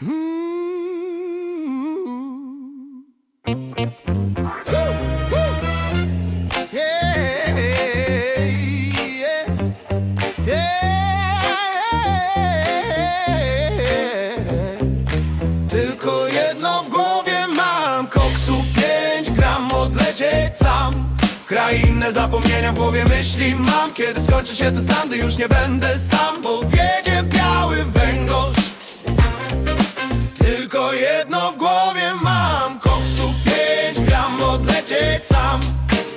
Tylko jedno w głowie mam. Koksu pięć gram odlecieć sam. Krainne zapomnienia w głowie myśli mam. Kiedy skończy się ten stan, już nie będę sam. Bo wiedzie biały węgorz jedno w głowie mam. Koksu pięć gram odlecieć sam.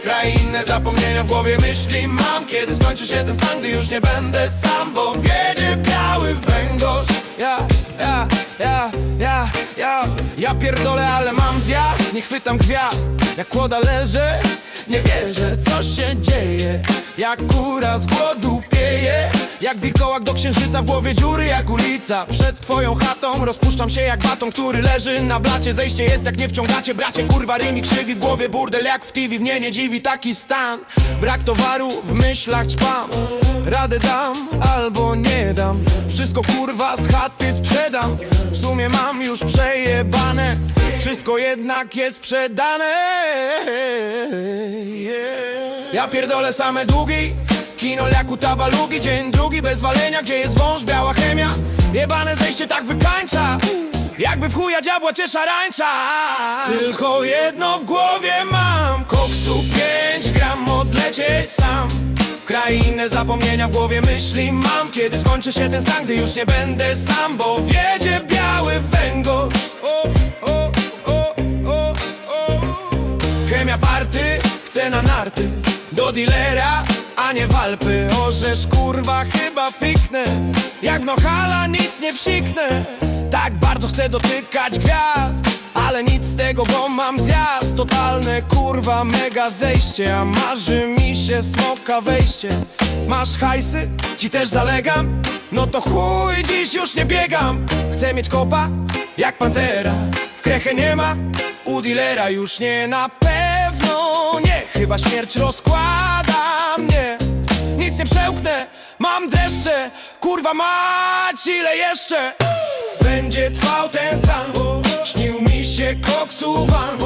Krainne zapomnienia w głowie myśli mam. Kiedy skończy się ten stan, gdy już nie będę sam Bo wiedzie biały węgorz. Ja, ja, ja, ja, ja Ja pierdolę, ale mam zjazd. Nie chwytam gwiazd Jak kłoda leżę Nie wierzę, co się dzieje. Jak kura z głodu pieje Jak wilkołak do księżyca W głowie dziury jak ulica. Przed twoją chatą rozpuszczam się jak baton Który leży na blacie. Zejście jest jak nie wciągacie Bracie, kurwa, rymi krzywi W głowie burdel jak w TV Mnie nie dziwi taki stan. Brak towaru, w myślach ćpam. Radę dam albo nie dam. Wszystko kurwa z chaty sprzedam. W sumie mam już przejebane. Wszystko jednak jest sprzedane. Yeah. Ja pierdolę same długi Kino leku tabalugi. Dzień drugi bez walenia Gdzie jest wąż, biała chemia. Jebane zejście tak wykańcza jakby w chuja diabła cię szarańcza Tylko jedno w głowie mam Koksu pięć gram odlecieć sam. W krainę zapomnienia w głowie myśli mam. Kiedy skończy się ten stan, gdy już nie będę sam Bo wiedzie biały węgorz o, o, o, o, o. Chemia party, chcę na narty. Do dealera, a nie walpy. Orzesz kurwa chyba fiknę. Jak w nohala nic nie psiknę. Tak bardzo chcę dotykać gwiazd Ale nic z tego, bo mam zjazd. Totalne kurwa mega zejście A marzy mi się smoka wejście. Masz hajsy? Ci też zalegam? No to chuj, dziś już nie biegam. Chcę mieć kopa, jak pantera. W krechę nie ma, u dealera już nie. Na pewno chyba śmierć rozkłada mnie. Nic nie przełknę, mam dreszcze. Kurwa mać, ile jeszcze? Będzie trwał ten stan bo Śnił mi się koksu van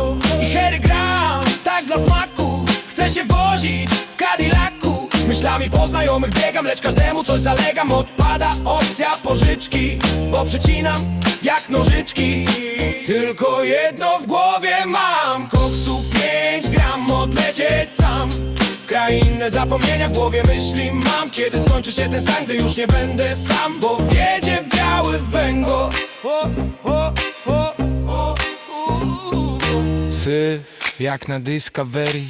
I Harry gram, tak dla smaku. Chcę się wozić w Cadillacu. Myślami po znajomych biegam, lecz każdemu coś zalegam. Odpada opcja pożyczki Bo przecinam jak nożyczki. Tylko jedno w głowie mam sam W krainę zapomnienia w głowie myśli mam. Kiedy skończy się ten stan, gdy już nie będę sam. Bo wiedzie biały węgorz o, o, o, o, o. Syf jak na Discovery.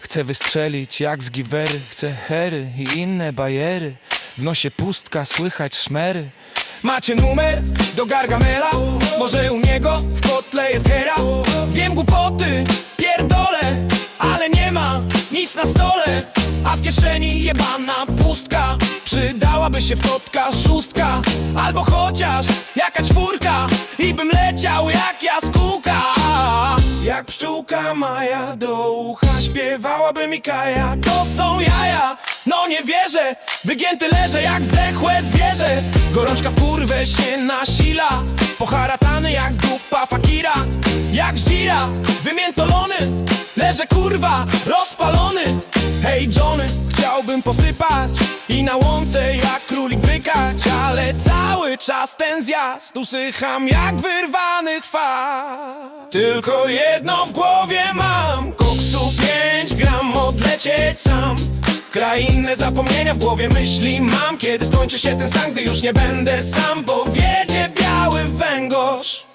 Chcę wystrzelić jak z giwery Chcę hery i inne bajery. W nosie pustka, słychać szmery. Macie numer do Gargamela? Może u niego w kotle jest hera? Wiem głupoty, pierdolę Ale nie ma na stole A w kieszeni jebana pustka. Przydałaby się wtotka szóstka Albo chociaż jaka czwórka I bym leciał jak jaskółka. Jak pszczółka Maja do ucha Śpiewałaby mi Kaja. To są jaja, no nie wierzę Wygięty leżę jak zdechłe zwierzę. Gorączka w kurwę się nasila Poharatany jak dupa fakira. Jak żdzira, wymiętolony Leżę kurwa, rozpalony Hej Johnny, chciałbym posypać I na łące jak królik brykać Ale cały czas ten zjazd Usycham jak wyrwany chwast. Tylko jedno w głowie mam Koksu pięć gram odlecieć sam. Krainne zapomnienia w głowie myśli mam Kiedy skończy się ten stan, gdy już nie będę sam Bo wiedzie biały węgorz